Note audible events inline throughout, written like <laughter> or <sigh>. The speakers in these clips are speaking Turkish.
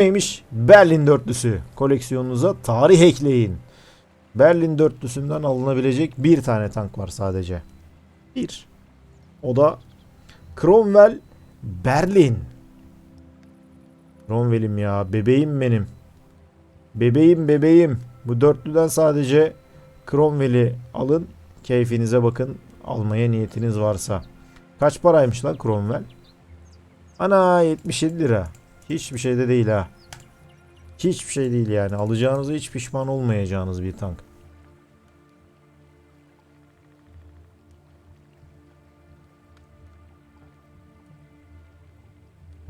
Neymiş? Berlin dörtlüsü. Koleksiyonunuza tarih ekleyin. Berlin dörtlüsünden alınabilecek bir tane tank var sadece. Bir. O da Cromwell Berlin. Cromwell'im ya. Bebeğim benim. Bebeğim bebeğim. Bu dörtlüden sadece Cromwell'i alın. Keyfinize bakın. Almaya niyetiniz varsa. Kaç paraymış lan Cromwell? Ana 77 lira. Hiçbir şey de değil ha. Hiçbir şey değil yani. Alacağınıza hiç pişman olmayacağınız bir tank.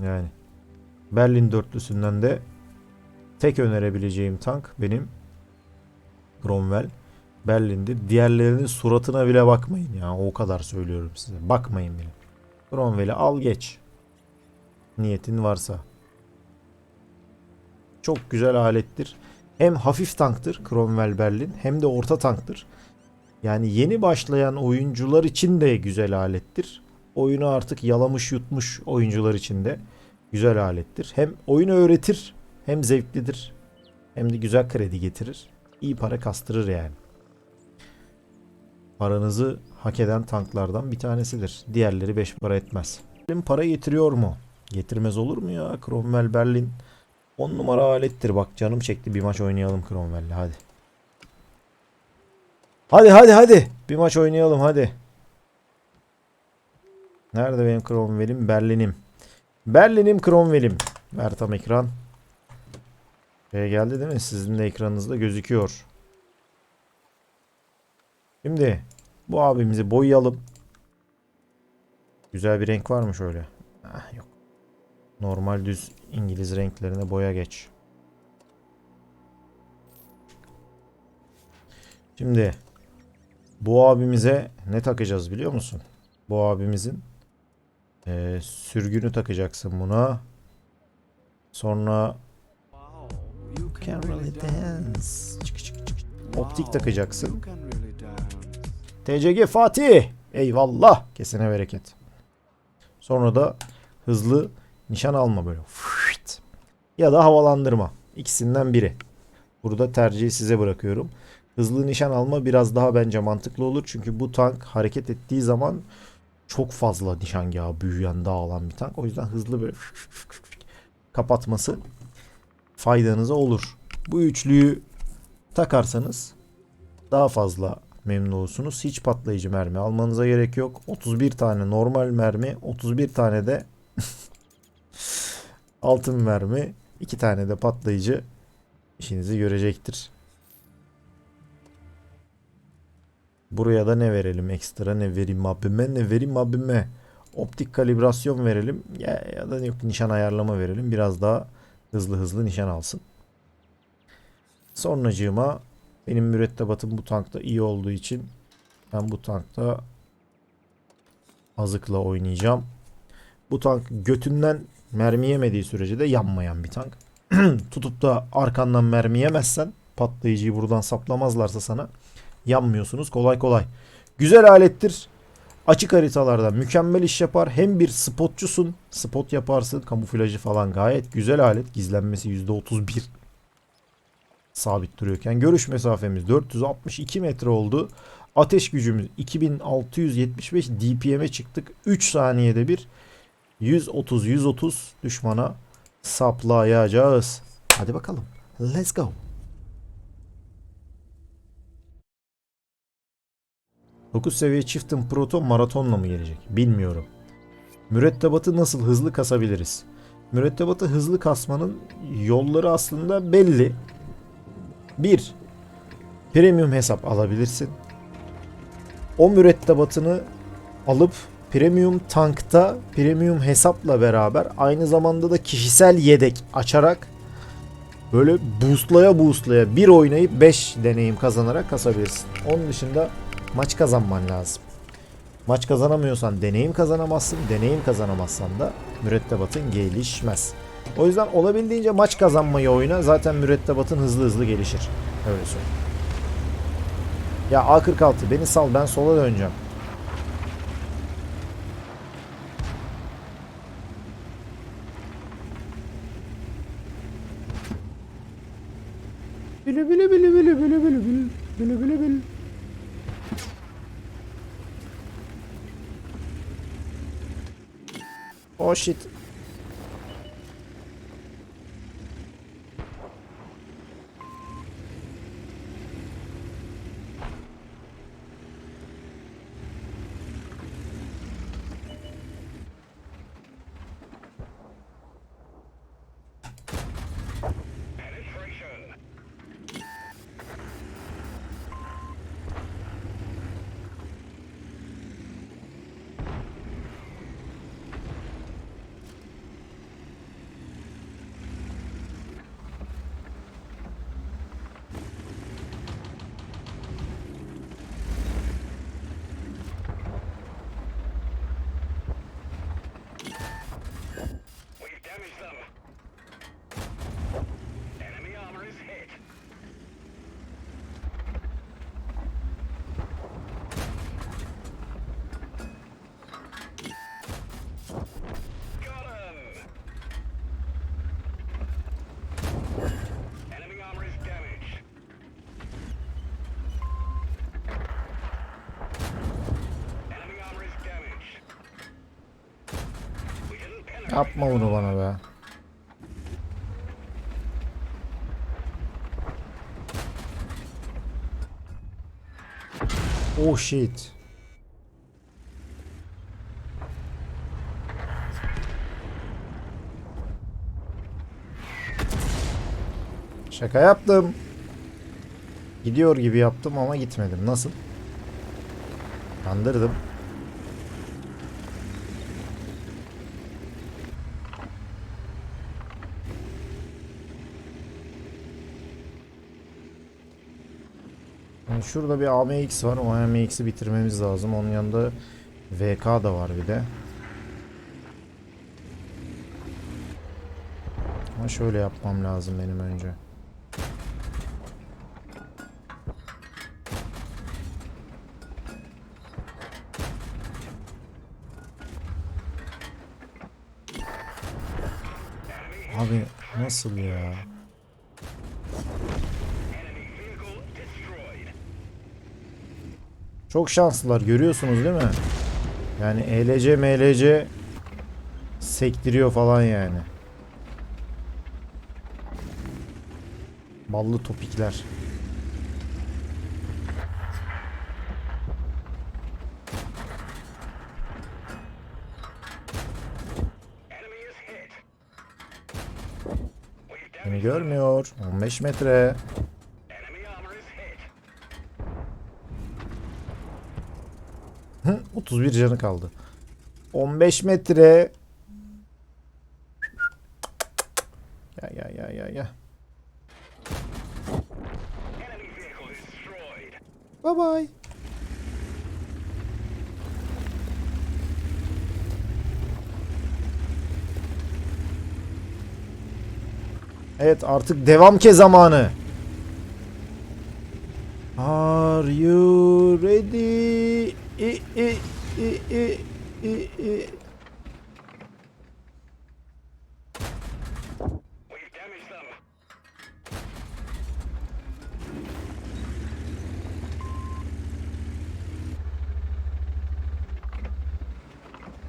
Yani Berlin dörtlüsünden de tek önerebileceğim tank benim Cromwell Berlin'dir. Diğerlerinin suratına bile bakmayın ya. O kadar söylüyorum size. Bakmayın bile. Cromwell'i al geç. Niyetin varsa. Çok güzel alettir. Hem hafif tanktır Cromwell Berlin hem de orta tanktır. Yani yeni başlayan oyuncular için de güzel alettir. Oyunu artık yalamış yutmuş oyuncular için de güzel alettir. Hem oyunu öğretir hem zevklidir. Hem de güzel kredi getirir. İyi para kastırır yani. Paranızı hak eden tanklardan bir tanesidir. Diğerleri 5 para etmez. Para getiriyor mu? Getirmez olur mu ya? Cromwell Berlin 10 numara alettir. Bak canım çekti bir maç oynayalım Cromwell'le hadi. Hadi hadi hadi. Bir maç oynayalım hadi. Nerede benim Cromwell'im? Berlin'im. Berlin'im Cromwell'im. Ver tam ekran. Şey geldi değil mi? Sizin de ekranınızda gözüküyor. Şimdi bu abimizi boyayalım. Güzel bir renk var mı şöyle? Ah, yok. Normal düz İngiliz renklerine boya geç. Şimdi bu abimize ne takacağız biliyor musun? Bu abimizin eee, sürgünü takacaksın buna. Sonra You can really dance. Çık, çık, çık. Optik takacaksın. TCG Fatih. Eyvallah. Kesene bereket. Sonra da hızlı nişan alma böyle. Ya da havalandırma. İkisinden biri. Burada tercihi size bırakıyorum. Hızlı nişan alma biraz daha bence mantıklı olur. Çünkü bu tank hareket ettiği zaman çok fazla nişangahı büyüyen dağılan bir tank. O yüzden hızlı böyle kapatması faydanıza olur. Bu üçlüyü takarsanız daha fazla memnun olursunuz. Hiç patlayıcı mermi almanıza gerek yok. 31 tane normal mermi, 31 tane de altın mermi, 2 tane de patlayıcı işinizi görecektir. Buraya da ne verelim ekstra ne vereyim abime ne vereyim abime. Optik kalibrasyon verelim ya, ya da yok nişan ayarlama verelim. Biraz daha hızlı hızlı nişan alsın. Sonracığıma benim mürettebatım bu tankta iyi olduğu için ben bu tankta azıkla oynayacağım. Bu tank götünden mermi yemediği sürece de yanmayan bir tank. <clears throat> Tutup da arkandan mermi yemezsen patlayıcıyı buradan saplamazlarsa sana yanmıyorsunuz kolay kolay. Güzel alettir. Açık haritalarda mükemmel iş yapar. Hem bir spotçusun. Spot yaparsın. Kamuflajı falan gayet güzel alet. Gizlenmesi %31 sabit duruyorken görüş mesafemiz 462 metre oldu. Ateş gücümüz 2675 DPM'e çıktık. 3 saniyede bir 130 130 düşmana saplayacağız. Hadi bakalım. Let's go. Dokuz seviye çiftin proto maratonla mı gelecek? Bilmiyorum. Mürettebatı nasıl hızlı kasabiliriz? Mürettebatı hızlı kasmanın yolları aslında belli. 1. Premium hesap alabilirsin. O mürettebatını alıp premium tankta premium hesapla beraber aynı zamanda da kişisel yedek açarak böyle boostlaya boostlaya bir oynayıp 5 deneyim kazanarak kasabilirsin. Onun dışında maç kazanman lazım. Maç kazanamıyorsan deneyim kazanamazsın. Deneyim kazanamazsan da mürettebatın gelişmez. O yüzden olabildiğince maç kazanmayı oyna. Zaten mürettebatın hızlı hızlı gelişir. Öyle söyleyeyim. Ya A46 beni sal ben sola döneceğim. shit. Yapma bunu bana be. Oh shit. Şaka yaptım. Gidiyor gibi yaptım ama gitmedim. Nasıl? Kandırdım. Yani şurada bir AMX var. O AMX'i bitirmemiz lazım. Onun yanında VK da var bir de. Ama şöyle yapmam lazım benim önce. Abi nasıl ya? Çok şanslılar görüyorsunuz değil mi? Yani ELC MLC sektiriyor falan yani. Ballı topikler. Beni görmüyor. 15 metre. 31 canı kaldı. 15 metre. Ya. Enemy vehicle is destroyed. Bye bye. Evet artık devam ke zamanı. Are you ready? I, i, them.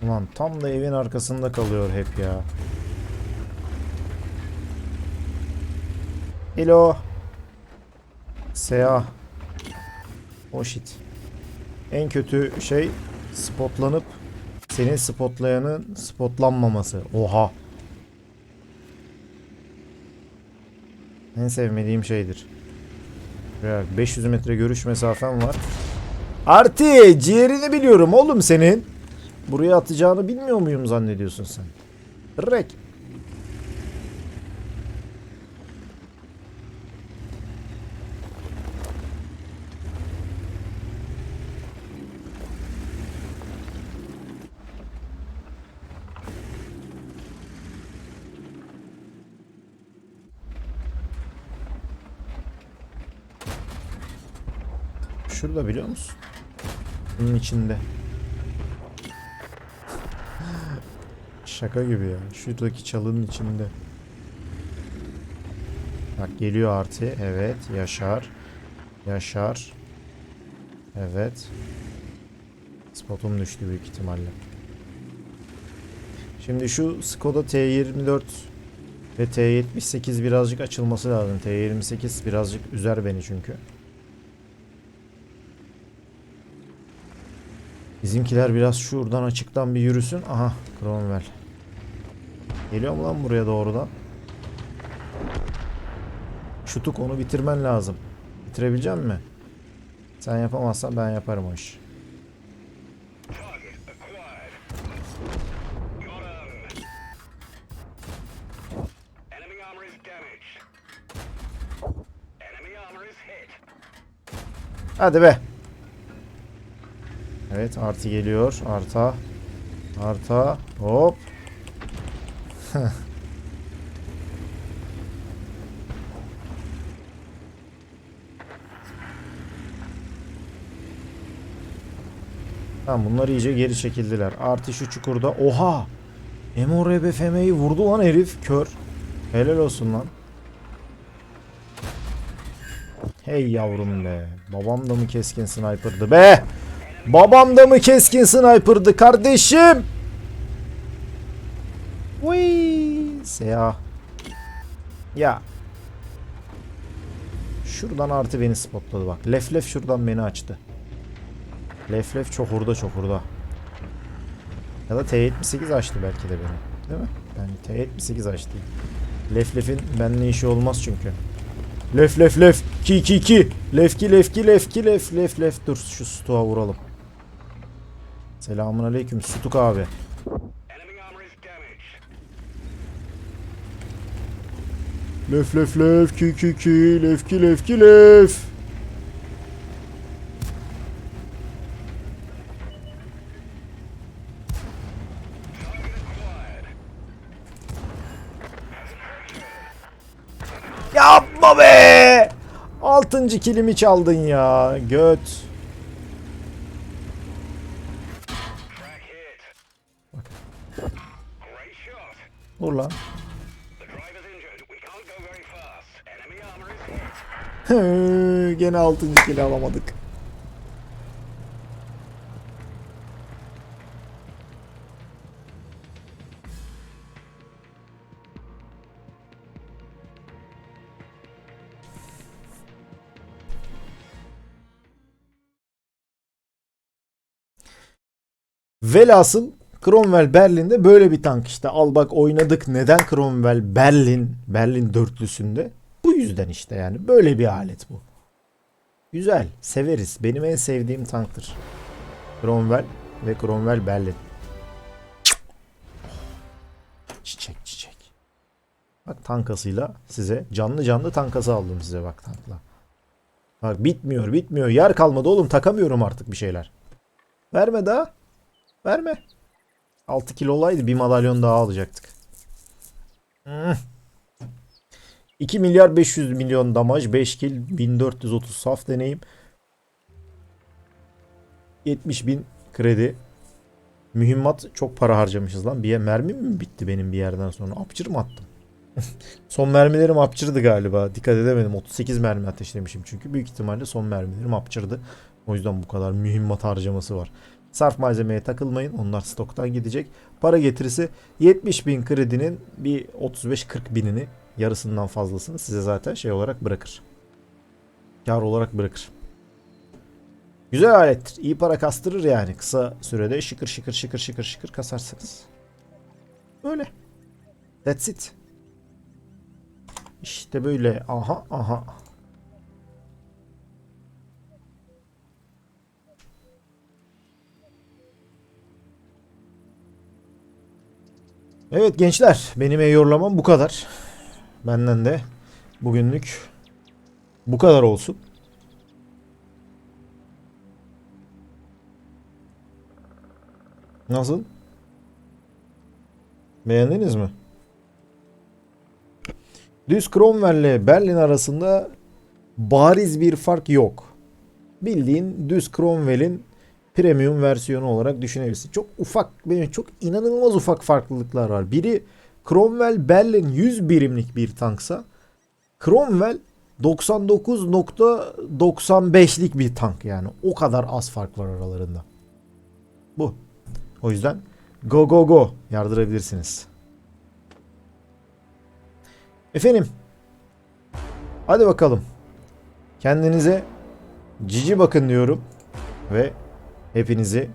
Ulan tam da evin arkasında kalıyor hep ya. Hello. Seah. O shit. En kötü şey spotlanıp senin spotlayanın spotlanmaması. Oha. En sevmediğim şeydir. Ya 500 metre görüş mesafem var. Arti ciğerini biliyorum oğlum senin. Buraya atacağını bilmiyor muyum zannediyorsun sen? Rek. Şurada biliyor musun? Bunun içinde. Şaka gibi ya. Şuradaki çalının içinde. Bak geliyor artı. Evet. Yaşar. Yaşar. Evet. Spotum düştü büyük ihtimalle. Şimdi şu Skoda T24 ve T78 birazcık açılması lazım. T28 birazcık üzer beni çünkü. Bizimkiler biraz şuradan açıktan bir yürüsün. Aha Cromwell. Geliyor mu lan buraya doğrudan? Şutuk onu bitirmen lazım. Bitirebilecek mi? Sen yapamazsan ben yaparım o işi. Target acquired. Evet artı geliyor. Arta. Arta. Hop. <laughs> Tamam bunlar iyice geri çekildiler. Artı şu çukurda. Oha! MORBFM'yi vurdu lan herif. Kör. Helal olsun lan. Hey yavrum be. Babam da mı keskin sniper'dı be? Babam da mı keskin sniper'dı kardeşim? Vay Seya. Ya. Şuradan artı beni spotladı bak. Lef lef şuradan beni açtı. Lef lef çok hurda çok hurda. Ya da T78 açtı belki de beni. Değil mi? Yani T78 açtı. Lef lefin benimle işi olmaz çünkü. Lef lef lef. Ki ki ki. Lefki lefki lefki lef lef lef. Dur şu stuğa vuralım. Selamun aleyküm Sutuk abi. Lef lef lef ki ki ki lefki lefki lef. Yapma be! Altıncı kilimi çaldın ya. Göt. İs hit. Gene altıncı kili alamadık. Velhasıl Cromwell Berlin'de böyle bir tank işte. Al bak oynadık. Neden Cromwell Berlin, Berlin dörtlüsünde? Bu yüzden işte yani. Böyle bir alet bu. Güzel. Severiz. Benim en sevdiğim tanktır. Cromwell ve Cromwell Berlin. Çiçek çiçek. Bak tankasıyla size canlı canlı tankası aldım size bak tankla. Bak bitmiyor bitmiyor. Yer kalmadı oğlum takamıyorum artık bir şeyler. Verme daha. Verme. 6 kilo olaydı bir madalyon daha alacaktık. Hmm. 2 milyar 500 milyon damaj 5 kill 1430 saf deneyim. 70 bin kredi. Mühimmat çok para harcamışız lan. Bir mermi mi bitti benim bir yerden sonra? Apçır mı attım? <laughs> Son mermilerim apçırdı galiba. Dikkat edemedim. 38 mermi ateşlemişim çünkü. Büyük ihtimalle son mermilerim apçırdı. O yüzden bu kadar mühimmat harcaması var Sarf malzemeye takılmayın. Onlar stoktan gidecek. Para getirisi 70 bin kredinin bir 35-40 binini yarısından fazlasını size zaten şey olarak bırakır. Kar olarak bırakır. Güzel alettir. İyi para kastırır yani. Kısa sürede şıkır şıkır şıkır şıkır şıkır kasarsınız. Böyle. That's it. İşte böyle. Aha aha. Evet gençler benim e-yorlamam bu kadar. Benden de bugünlük bu kadar olsun. Nasıl? Beğendiniz mi? Düz Cromwell ile Berlin arasında bariz bir fark yok. Bildiğin düz Cromwell'in premium versiyonu olarak düşünebilirsin. Çok ufak, çok inanılmaz ufak farklılıklar var. Biri Cromwell Berlin 100 birimlik bir tanksa Cromwell 99.95'lik bir tank yani. O kadar az fark var aralarında. Bu. O yüzden go go go yardırabilirsiniz. Efendim. Hadi bakalım. Kendinize cici bakın diyorum ve hepinizi